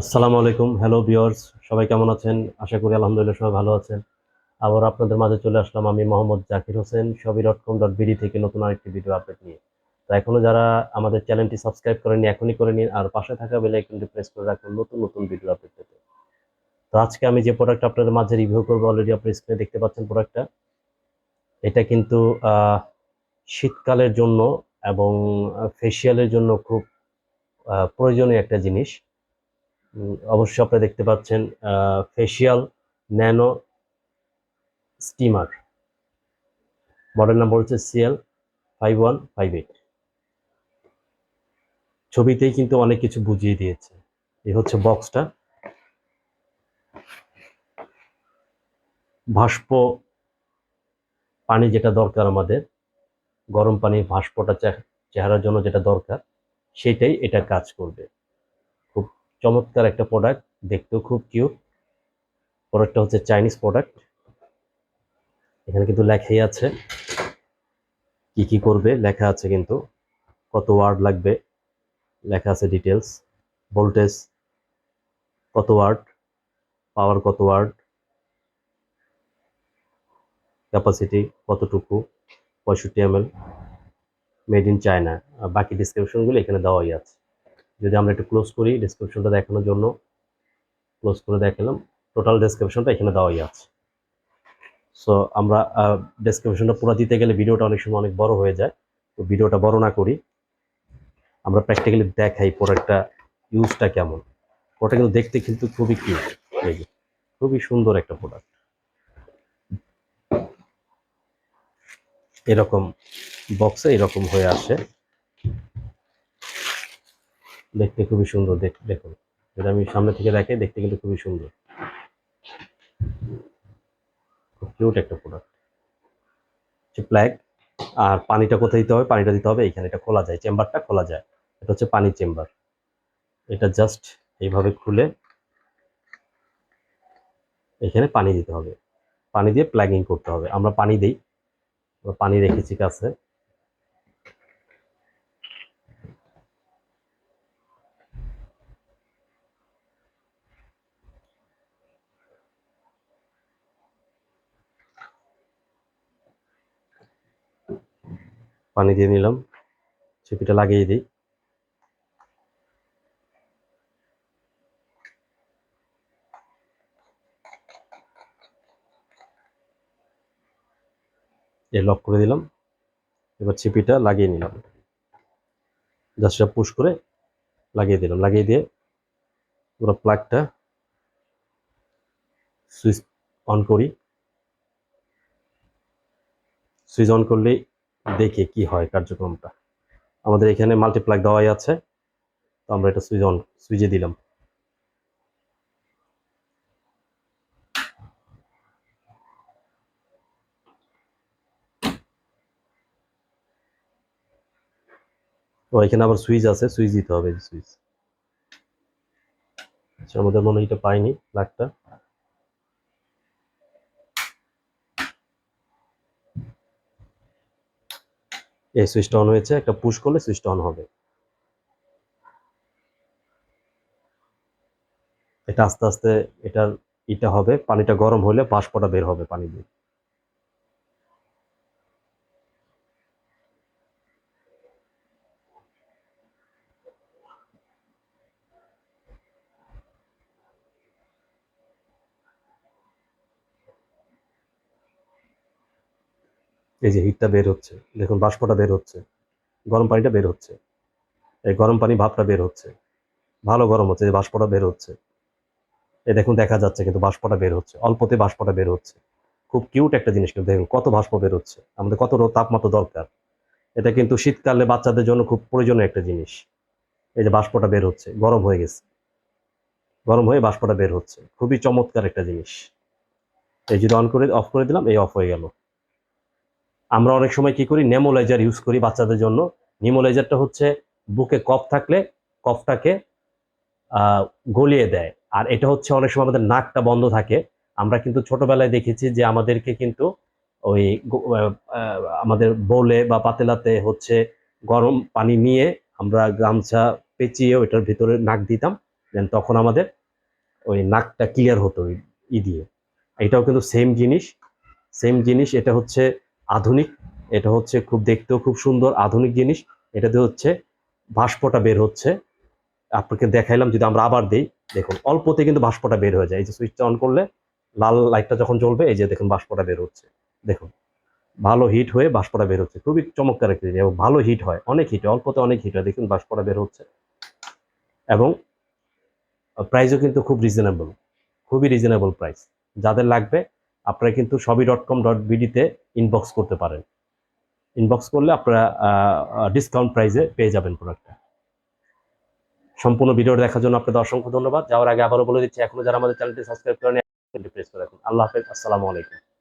আসসালামু আলাইকুম। Hello viewers সবাই কেমন আছেন? আশা করি আলহামদুলিল্লাহ সবাই ভালো আছেন। আবার আপনাদের মাঝে চলে আসলাম আমি মোহাম্মদ জাকির হোসেন সবই ডট কম ডট বিডি থেকে নতুন আরেকটি ভিডিও আপডেট নিয়ে। তো এখনও যারা আমাদের চ্যানেলটি সাবস্ক্রাইব করেনি এখনই করে নিন আর পাশে থাকা বেল আইকনটি প্রেস করে রাখুন নতুন নতুন ভিডিও আপডেট পেতে। তো আজকে আমি যে প্রোডাক্ট আপনাদের মাঝে রিভিউ করব অলরেডি আপনি স্ক্রিনে দেখতে পাচ্ছেন প্রোডাক্টটা এটা কিন্তু শীতকালের জন্য এবং ফেসিয়ালের জন্য খুব প্রয়োজনীয় একটা জিনিস। অবশ্যই আপনারা দেখতে পাচ্ছেন facial nano steamer model number হচ্ছে CL five one five eight ছবিতেই কিন্তু অনেক কিছু বুঝিয়ে দিয়েছে। এই হচ্ছে বক্সটা ভাস্প পানি যেটা দরকার আমাদের, গরম পানি ভাস্পটা চে- চেহারার জন্য যেটা দরকার, সেটাই এটা কাজ করবে। চমৎকার একটা প্রোডাক্ট দেখতেও খুব কিউট প্রোডাক্টটা হচ্ছে চাইনিজ প্রোডাক্ট এখানে কিন্তু লেখাই আছে কি কি করবে, লেখা আছে কিন্তু কত ওয়ার্ড লাগবে, লেখা আছে ডিটেলস ভোল্টেজ কত ওয়ার্ড পাওয়ার কত ওয়ার্ড ক্যাপাসিটি কতটুকু, পঁয়ষট্টি M L made in China বাকি ডিসক্রিপশনগুলো এখানে দেওয়াই আছে। যদি আমরা একটু ক্লোজ করি ডিসক্রিপশনটা দেখানোর জন্য ক্লোজ করে দেখালাম টোটাল ডেসক্রিপশনটা এখানে দেওয়াই আছে। সো আমরা ডেসক্রিপশনটা পুরো দিতে গেলে ভিডিওটা অনেক সময় অনেক বড় হয়ে যায়, তো ভিডিওটা বড় না করি। আমরা প্র্যাকটিক্যালি দেখাই প্রোডাক্টটা ইউজটা কেমন। ওটা কিন্তু দেখতে কিন্তু খুবই কিউট খুবই সুন্দর একটা প্রোডাক্ট এরকম বক্সে এরকম হয়ে আসে। দেখতে খুবই সুন্দর দেখ, দেখুন। যদি আমি সামনে থেকে দেখে দেখতে কিন্তু খুবই সুন্দর। খুব কিউট একটা প্রোডাক্ট প্ল্যাগ আর পানিটা কোথায় দিতে হবে? পানিটা দিতে হবে এইখানে। এটা খোলা যায়, চেম্বারটা খোলা যায়। এটা হচ্ছে পানির চেম্বার। এটা জাস্ট এইভাবে খুলে এখানে পানি দিতে হবে। পানি দিয়ে প্লাগিং করতে হবে। আমরা পানি দিই। আমরা পানি রেখেছি কাছে পানি দিয়ে নিলাম। ছিপিটা লাগিয়ে দিই। এ লক করে দিলাম। এবার ছিপিটা লাগিয়ে নিলাম। জাস্ট পুশ করে লাগিয়ে দিলাম। লাগিয়ে দিয়ে পুরো প্লাগটা সুইচ অন করি। সুইচ অন করলেই দেখে কি হয় কার্যক্রমটা। আমাদের এখানে মাল্টিপ্লাগ দেওয়াই আছে, তো আমরা এটা সুইচ অন, সুইচে দিলাম। তো এখানে আবার সুইচ আছে, সুইচ দিতে হবে সুইচ। আচ্ছা আমাদের মনে হয় এটা পাইনি প্লাগটা এই সুইচটা অন হয়েছে, একটা পুশ করলে সুইচটা অন হবে। এটা আস্তে আস্তে এটার এটা হবে, পানিটা গরম হলে বাষ্পটা বের হবে পানি দিয়ে। এই যে হিটটা বের হচ্ছে দেখুন বাষ্পটা বের হচ্ছে গরম পানিটা বের হচ্ছে এই গরম পানি ভাপটা বের হচ্ছে ভালো গরম হচ্ছে যে বাষ্পটা বের হচ্ছে এই দেখুন দেখা যাচ্ছে কিন্তু বাষ্পটা বের হচ্ছে অল্পতে বাষ্পটা বের হচ্ছে খুব কিউট একটা জিনিস কিন্তু দেখুন কত বাষ্প বের হচ্ছে আমাদের কত তাপমাত্রা দরকার এটা কিন্তু শীতকালে বাচ্চাদের জন্য খুব প্রয়োজনীয় একটা জিনিস এই যে বাষ্পটা বের হচ্ছে গরম হয়ে গেছে গরম হয়ে বাষ্পটা বের হচ্ছে খুবই চমৎকার একটা জিনিস এই যদি অন করে অফ করে দিলাম এই অফ হয়ে গেল আমরা অনেক সময় কি করি? নেমোলাইজার ইউজ করি বাচ্চাদের জন্য। নিমোলাইজারটা হচ্ছে বুকে কফ থাকলে কফটাকে গলিয়ে দেয়। আর এটা হচ্ছে অনেক সময় আমাদের নাকটা বন্ধ থাকে। আমরা কিন্তু ছোটবেলায় দেখেছি যে আমাদেরকে কিন্তু ওই আমাদের বলে বা পাতেলাতে হচ্ছে গরম পানি নিয়ে আমরা গামছা পেঁচিয়ে ওইটার ভিতরে নাক দিতাম। দেন তখন আমাদের ওই নাকটা ক্লিয়ার হতো ই দিয়ে। এটাও কিন্তু সেম জিনিস। সেম জিনিস, এটা হচ্ছে আধুনিক। এটা হচ্ছে খুব দেখতেও খুব সুন্দর, আধুনিক জিনিস। এটাতে হচ্ছে ভাস্পটা বের হচ্ছে। আপনাকে দেখাইলাম, যদি আমরা আবার দেই, দেখুন, অল্পতে কিন্তু বাষ্পটা বের হয়ে যায়। এই যে সুইচটা অন করলে, লাল লাইটটা যখন জ্বলবে, এই যে দেখুন বাষ্পটা বের হচ্ছে। দেখুন, ভালো হিট হয়ে বাষ্পটা বের হচ্ছে। খুবই চমৎকার একটা জিনিস, এবং ভালো হিট হয়। অনেক হিট অল্পতে অনেক হিট হয়। দেখুন বাষ্পটা বের হচ্ছে। এবং প্রাইসও কিন্তু খুব রিজনেবল খুবই রিজনেবল প্রাইস যাদের লাগবে আপনারা কিন্তু সবই ডট কম ডট বিডিতে ইনবক্স করতে পারেন। ইনবক্স করলে আপনারা ডিসকাউন্ট প্রাইসে পেয়ে যাবেন প্রোডাক্টটা সম্পূর্ণ ভিডিও দেখার জন্য আপনাদের অসংখ্য ধন্যবাদ। যাওয়ার আগে আবারও বলে দিচ্ছি, এখনও যারা আমাদের চ্যানেলটি সাবস্ক্রাইব করেন প্রেস করে রাখুন। আল্লাহ হাফেজ, আসসালামু আলাইকুম।